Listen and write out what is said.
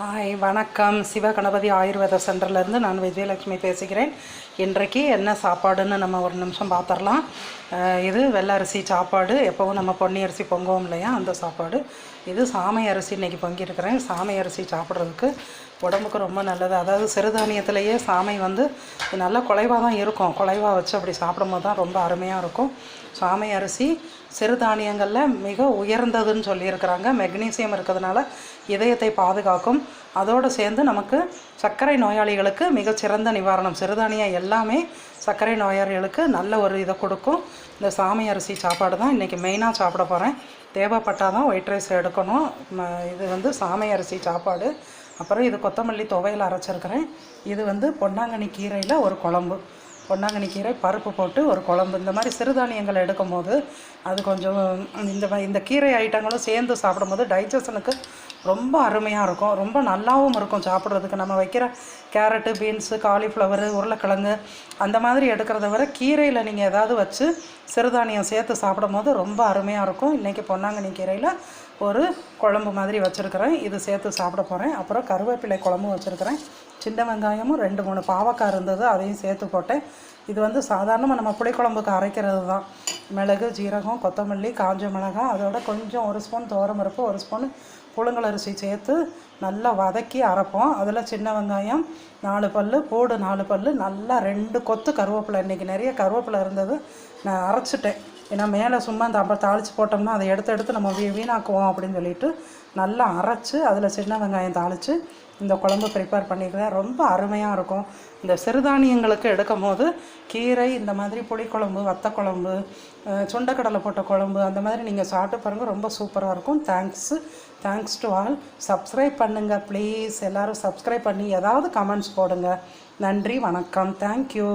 Hi வணக்கம். சிவகணபதி ஆயுர்வேத சென்டர்லேருந்து நான் விஜயலட்சுமி பேசுகிறேன். இன்றைக்கு என்ன சாப்பாடுன்னு நம்ம ஒரு நிமிஷம் பார்த்துடலாம் இது வெள்ளை அரிசி சாப்பாடு. எப்போவும் நம்ம பொன்னி அரிசி பொங்குவோம் இல்லையா? அந்த சாப்பாடு. இது சாமை அரிசி இன்றைக்கி பொங்கியிருக்கிறேன். சாமை அரிசி சாப்பிட்றதுக்கு உடம்புக்கு ரொம்ப நல்லது. அதாவது சிறுதானியத்திலேயே சாமை வந்து நல்லா குலைவாக தான் இருக்கும். குலைவாக வச்சு அப்படி சாப்பிடும்போது தான் ரொம்ப அருமையாக இருக்கும். சாமை அரிசி சிறுதானியங்களில் மிக உயர்ந்ததுன்னு சொல்லியிருக்கிறாங்க. மெக்னீசியம் இருக்கிறதுனால இதயத்தை பாதுகாக்கும். அதோடு சேர்ந்து நமக்கு சர்க்கரை நோயாளிகளுக்கு மிகச்சிறந்த நிவாரணம். சிறுதானியம் எல்லாமே சர்க்கரை நோயாளிகளுக்கு நல்ல ஒரு இதை கொடுக்கும். இந்த சாமை அரிசி சாப்பாடு தான் இன்றைக்கி மெயினாக சாப்பிட போகிறேன் தேவைப்பட்டால் தான் ஒயிட் ரைஸ் எடுக்கணும். இது வந்து சாமை அரிசி சாப்பாடு. அப்புறம் இது கொத்தமல்லி துவையில் அரைச்சிருக்கிறேன். இது வந்து பொன்னாங்கண்ணி கீரையில் ஒரு குழம்பு. பொன்னாங்கண்ணி கீரை பருப்பு போட்டு ஒரு குழம்பு. இந்த மாதிரி சிறுதானியங்கள் எடுக்கும்போது அது கொஞ்சம் இந்த இந்த கீரை ஐட்டங்களும் சேர்ந்து சாப்பிடும்போது டைஜஷனுக்கு ரொம்ப அருமையாக இருக்கும். ரொம்ப நல்லாவும் இருக்கும் சாப்பிட்றதுக்கு. நம்ம வைக்கிற கேரட்டு பீன்ஸு காலிஃப்ளவரு உருளைக்கிழங்கு அந்த மாதிரி எடுக்கிறத விட கீரையில் நீங்கள் ஏதாவது வச்சு சிறுதானியம் சேர்த்து சாப்பிடும் போது ரொம்ப அருமையாக இருக்கும். இன்றைக்கி பொன்னாங்கண்ணி கீரையில் ஒரு குழம்பு மாதிரி வச்சுருக்கிறேன். இது சேர்த்து சாப்பிட போகிறேன் அப்புறம் கருவேப்பிலை குழம்பும் வச்சுருக்கிறேன். சின்ன வெங்காயமும் ரெண்டு மூணு பாவக்காய் இருந்தது அதையும் சேர்த்து போட்டேன். இது வந்து சாதாரணமாக நம்ம புளிக்குழம்புக்கு அரைக்கிறது தான். மிளகு ஜீரகம் கொத்தமல்லி காஞ்ச மிளகாய் அதோட கொஞ்சம் ஒரு ஸ்பூன் பருப்பு ஒரு ஸ்பூன் புழுங்கலரிசி சேர்த்து நல்லா வதக்கி அரைப்போம். அதில் சின்ன வெங்காயம் நாலு பல் பூடு நாலு பல் நல்லா ரெண்டு கொத்து கருவேப்பிலை. இன்றைக்கி நிறைய கருவேப்பிலை இருந்தது. நான் அரை அரைச்சிட்டேன் ஏன்னா மேலே சும்மா அந்த அப்புறம் தாளித்து போட்டோம்னா அதை எடுத்து எடுத்து நம்ம வீ வீணாக்குவோம் அப்படின்னு சொல்லிட்டு நல்லா அரைச்சி அதில் சின்ன வெங்காயம் தாளித்து இந்த குழம்பு ப்ரிப்பேர் பண்ணிக்கிறேன். ரொம்ப அருமையாக இருக்கும். இந்த சிறுதானியங்களுக்கு எடுக்கும் போது கீரை இந்த மாதிரி புளிக்குழம்பு வத்த குழம்பு சுண்டைக்கடலை போட்ட குழம்பு அந்த மாதிரி நீங்கள் சாப்பிட்டு பாருங்கள் ரொம்ப சூப்பராக இருக்கும். Thanks thanks to all subscribe பண்ணுங்கள் ப்ளீஸ் எல்லோரும் சப்ஸ்கிரைப் பண்ணி ஏதாவது கமெண்ட்ஸ் போடுங்க. நன்றி வணக்கம். தேங்க்யூ